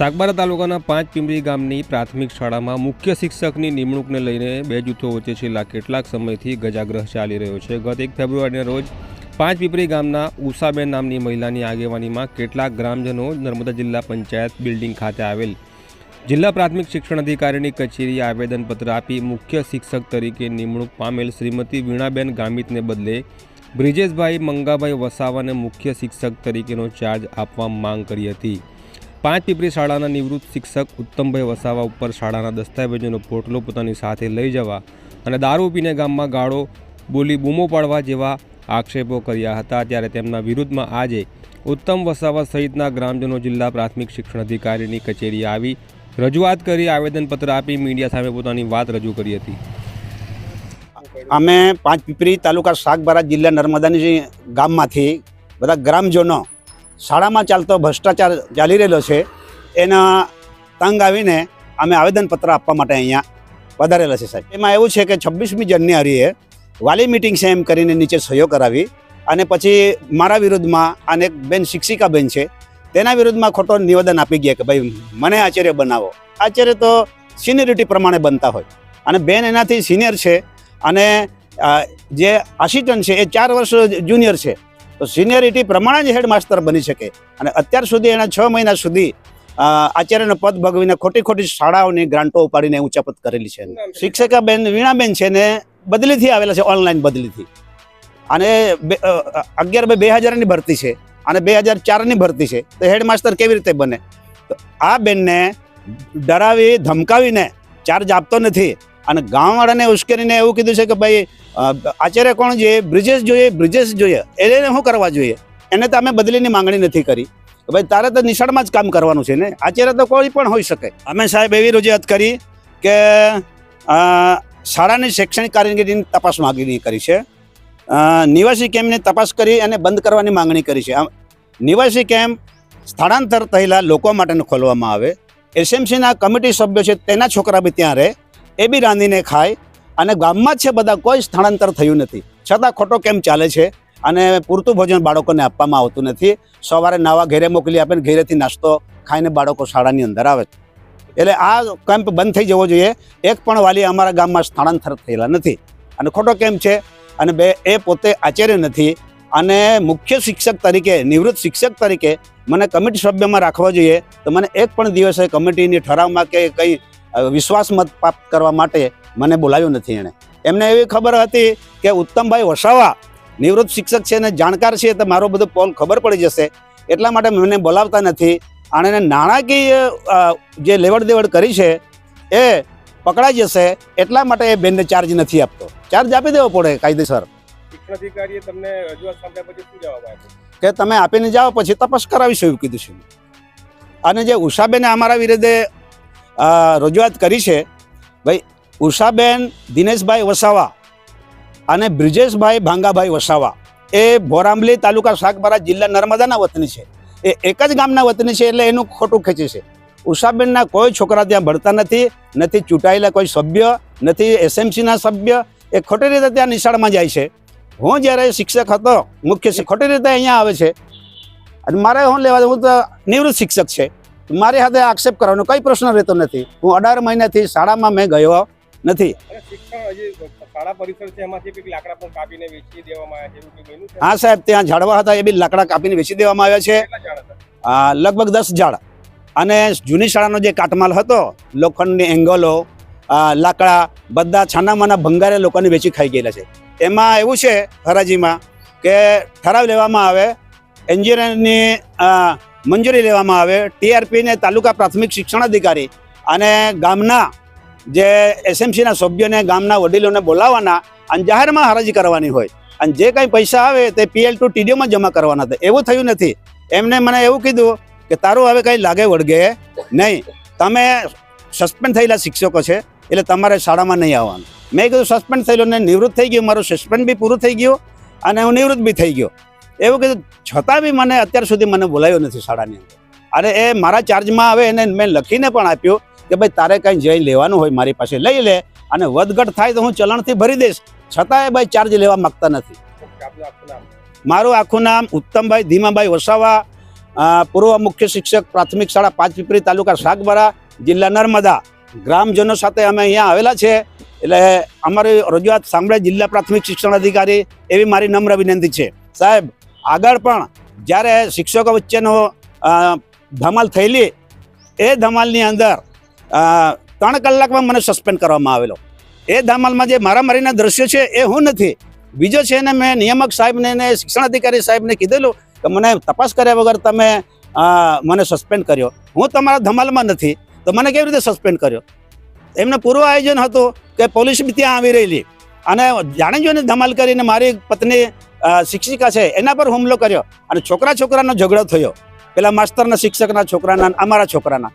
સાગબારા તાલુકાના પાંચ પિંપરી ગામની પ્રાથમિક શાળામાં મુખ્ય શિક્ષકની નિમણૂકને લઈને બે જૂથો વચ્ચે છેલ્લા કેટલાક સમયથી ગજાગ્રહ ચાલી રહ્યો છે. ગત એક ફેબ્રુઆરીના રોજ પાંચ પીપરી ગામના ઉષાબેન નામની મહિલાની આગેવાનીમાં કેટલાક ગ્રામજનો નર્મદા જિલ્લા પંચાયત બિલ્ડિંગ ખાતે આવેલ જિલ્લા પ્રાથમિક શિક્ષણ અધિકારીની કચેરીએ આવેદનપત્ર આપી મુખ્ય શિક્ષક તરીકે નિમણૂક પામેલ શ્રીમતી વીણાબેન ગામિતને બદલે બ્રિજેશભાઈ મંગાભાઈ વસાવાને મુખ્ય શિક્ષક તરીકેનો ચાર્જ આપવા માંગ કરી હતી. પાંચ પીપરી શાળાના નિવૃત્ત શિક્ષક ઉત્તમભાઈ વસાવા ઉપર શાળાના દસ્તાવેજોનો પોટલો પોતાની સાથે લઈ જવા અને દારૂ પીને ગામમાં ગાળો બોલી બૂમો પાડવા જેવા આક્ષેપો કર્યા હતા. ત્યારે તેમના વિરુદ્ધમાં આજે ઉત્તમ વસાવા સહિતના ગ્રામજનો જિલ્લા પ્રાથમિક શિક્ષણ અધિકારીની કચેરી આવી રજૂઆત કરી, આવેદનપત્ર આપી, મીડિયા સામે પોતાની વાત રજૂ કરી હતી. અમે પાંચ પીપરી તાલુકા શાકબારા જિલ્લા નર્મદાની ગામમાંથી બધા ગ્રામજનો શાળામાં ચાલતો ભ્રષ્ટાચાર ચાલી રહેલો છે, એના તંગ આવીને અમે આવેદનપત્ર આપવા માટે અહીંયા વધારેલા છે સાહેબ. એમાં એવું છે કે છવ્વીસમી જાન્યુઆરીએ વાલી મિટિંગ છે એમ કરીને નીચે સહીઓ કરાવી અને પછી મારા વિરુદ્ધમાં અને એક બેન શિક્ષિકા બેન છે, તેના વિરુદ્ધમાં ખોટો નિવેદન આપી ગયા કે ભાઈ મને આચાર્ય બનાવો. આચાર્ય તો સિનિયરિટી પ્રમાણે બનતા હોય અને બેન એનાથી સિનિયર છે અને જે આસિસ્ટન્ટ છે એ ચાર વર્ષ જુનિયર છે. તો સિનિયરિટી પ્રમાણે જ હેડમાસ્ટર બની શકે. અને અત્યાર સુધી એના છ મહિના સુધી આચાર્યનું પદ ભગવીને ખોટી ખોટી શાળાઓની ગ્રાન્ટો ઉપાડીને ઊંચા પદ કરેલી છે. શિક્ષિકા બેન વીણાબેન છે ને બદલીથી આવેલા છે ઓનલાઈન બદલીથી. અને અગિયાર બે બે હજારની ભરતી છે અને બે હજાર ચારની ભરતી છે. તો હેડમાસ્ટર કેવી રીતે બને? તો આ બેનને ડરાવી ધમકાવીને ચાર્જ આપતો નથી. અને ગામવાળાને ઉશ્કેરીને એવું કીધું છે કે ભાઈ આચાર્ય કોણ જોઈએ? બ્રિજેશ જોઈએ બ્રિજેશ જોઈએ. એને શું કરવા જોઈએ? એને તો અમે બદલીની માંગણી નથી કરી. ભાઈ, તારે તો નિશાળમાં જ કામ કરવાનું છે ને? આચાર્ય તો કોઈ પણ હોઈ શકે. અમે સાહેબ એવી રજૂઆત કરી કે શાળાની શૈક્ષણિક કામગીરીની તપાસ માગણી કરી છે. નિવાસી કેમ્પની તપાસ કરી અને બંધ કરવાની માંગણી કરી છે. નિવાસી કેમ્પ સ્થળાંતર થયેલા લોકો માટેનું ખોલવામાં આવે. એસએમસીના કમિટી સભ્યો છે, તેના છોકરા બી ત્યાં રહે. એ બી રાંધીને ખાય. અને ગામમાં છે બધા, કોઈ સ્થળાંતર થયું નથી. છતાં ખોટો કેમ ચાલે છે? અને પૂરતું ભોજન બાળકોને આપવામાં આવતું નથી. સવારે નવા ઘેરે મોકલી આપે ને ઘેરેથી નાસ્તો ખાઈને બાળકો શાળાની અંદર આવે એટલે આ કેમ્પ બંધ થઈ જવો જોઈએ. એક પણ વાલી અમારા ગામમાં સ્થળાંતર થયેલા નથી. અને ખોટો કેમ્પ છે? અને બે, એ પોતે આચાર્ય નથી. અને મુખ્ય શિક્ષક તરીકે, નિવૃત્ત શિક્ષક તરીકે મને કમિટી સભ્યમાં રાખવા જોઈએ. તો મને એક પણ દિવસે કમિટીની ઠરાવમાં કે કંઈ વિશ્વાસ મત પ્રાપ્ત કરવા માટે મને બોલાવ્યો નથી એણે. એમને એવી ખબર હતી કે ઉત્તમભાઈ વસાવા નિવૃત્ત શિક્ષક છે અને જાણકાર છે તો મારો બધો પોલ ખબર પડી જશે. એટલા માટે મને બોલાવતા નથી. અને નાણાકીય જે લેવડ દેવડ કરી છે એ પકડાઈ જશે. એટલા માટે એ બેનને ચાર્જ નથી આપતો. ચાર્જ આપી દેવો પડે કાયદેસર. અધિકારીએ તમને રજૂઆત સાંભળ્યા પછી શું જવાબ આપ્યો? કે તમે આપીને જાઓ પછી તપાસ કરાવીશું એવું કીધું છે. અને જે ઉષાબેને અમારા વિરુદ્ધે રજૂઆત કરી છે, ભાઈ, ઉષાબેન દિનેશભાઈ વસાવા અને બ્રિજેશભાઈ ભાંગાભાઈ વસાવા. એ ભોરામલી તાલુકા શાકબારા જિલ્લા નર્મદાના વતની છે. એ એક જ ગામના વતની છે એટલે એનું ખોટું ખેંચે છે. ઉષાબેનના કોઈ છોકરા ત્યાં ભણતા નથી નથી ચૂંટાયેલા કોઈ સભ્ય, નથી એસએમસીના સભ્ય, એ ખોટી રીતે ત્યાં નિશાળમાં જાય છે. હું જ્યારે શિક્ષક હતો, મુખ્ય ખોટી રીતે અહીંયા આવે છે. અને મારે હું લેવા, હું તો નિવૃત્ત શિક્ષક છે. મારી હાથે આક્ષેપ કરવાનો કંઈ પ્રશ્ન રહેતો નથી. હું અઢાર મહિનાથી શાળામાં મેં ગયો નથી. હા સાહેબ ત્યાં ઝાડવા હતા એ બી લાકડા કાપીને વેચી દેવામાં આવ્યા છે. લગભગ દસ ઝાડ. અને જૂની શાળાનો જે કાટમાલ હતો લોખંડની એંગલો લાકડા બધા છાનામાના ભંગારે લોકોને વેચી ખાઈ ગયેલા છે. એમાં એવું છે હરાજીમાં કે ઠરાવ લેવામાં આવે એન્જિનિયરની મંજૂરી લેવામાં આવે. ટીઆરપીને તાલુકા પ્રાથમિક શિક્ષણ અધિકારી અને ગામના જે એસએમસીના સભ્યોને, ગામના વડીલોને બોલાવવાના અને જાહેરમાં હરાજી કરવાની હોય. અને જે કંઈ પૈસા આવે તે પીએલ ટુ ટીડીઓમાં જમા કરવાના હતા. એવું થયું નથી. એમને મને એવું કીધું કે તારું હવે કંઈ લાગે વળગે નહીં. તમે સસ્પેન્ડ થયેલા શિક્ષકો છે, એટલે તમારે શાળામાં નહીં આવવાનું. મેં કીધું, સસ્પેન્ડ થયેલું ને નિવૃત્ત થઈ ગયું, મારું સસ્પેન્ડ બી પૂરું થઈ ગયું અને હું નિવૃત્ત બી થઈ ગયો. એવું કીધું, છતાં બી મને અત્યાર સુધી મને બોલાવ્યો નથી શાળાની અંદર. અને એ મારા ચાર્જમાં આવે એને મેં લખીને પણ આપ્યું કે ભાઈ, તારે કંઈ જઈ લેવાનું હોય મારી પાસે લઈ લે અને વધઘટ થાય તો હું ચલણથી ભરી દઈશ. એ ભાઈ ચાર્જ લેવા માગતા નથી. મારું આખું નામ ઉત્તમભાઈ ધીમાભાઈ વસાવા પૂર્વ મુખ્ય શિક્ષક, પ્રાથમિક શાળા, પાંચ પીપરી તાલુકા સાગબારા, જિલ્લા નર્મદા. ગ્રામજનો સાથે અમે અહીંયા આવેલા છે. એટલે અમારી રજૂઆત સાંભળે જિલ્લા પ્રાથમિક શિક્ષણ અધિકારી એવી મારી નમ્ર વિનંતી છે. સાહેબ આગળ પણ જ્યારે શિક્ષકો વચ્ચેનો ધમાલ થયેલી, એ ધમાલની અંદર ત્રણ કલાકમાં મને સસ્પેન્ડ કરવામાં આવેલો. એ ધમાલમાં જે મારામારીના દ્રશ્યો છે એ હું નથી. બીજો છે ને મેં નિયામક સાહેબને ને શિક્ષણ અધિકારી સાહેબને કીધેલું કે મને તપાસ કર્યા વગર તમે મને સસ્પેન્ડ કર્યો. હું તમારા ધમાલમાં નથી, તો મને કેવી રીતે સસ્પેન્ડ કર્યો? એમને પૂર્વ આયોજન હતું કે પોલીસ બી ત્યાં આવી રહેલી. અને જાણે જોઈને ધમાલ કરીને મારી પત્ની શિક્ષિકા છે, એના પર હુમલો કર્યો અને છોકરા છોકરાનો ઝઘડો થયો. પેલા માસ્તરના શિક્ષકના છોકરાના અમારા છોકરાના.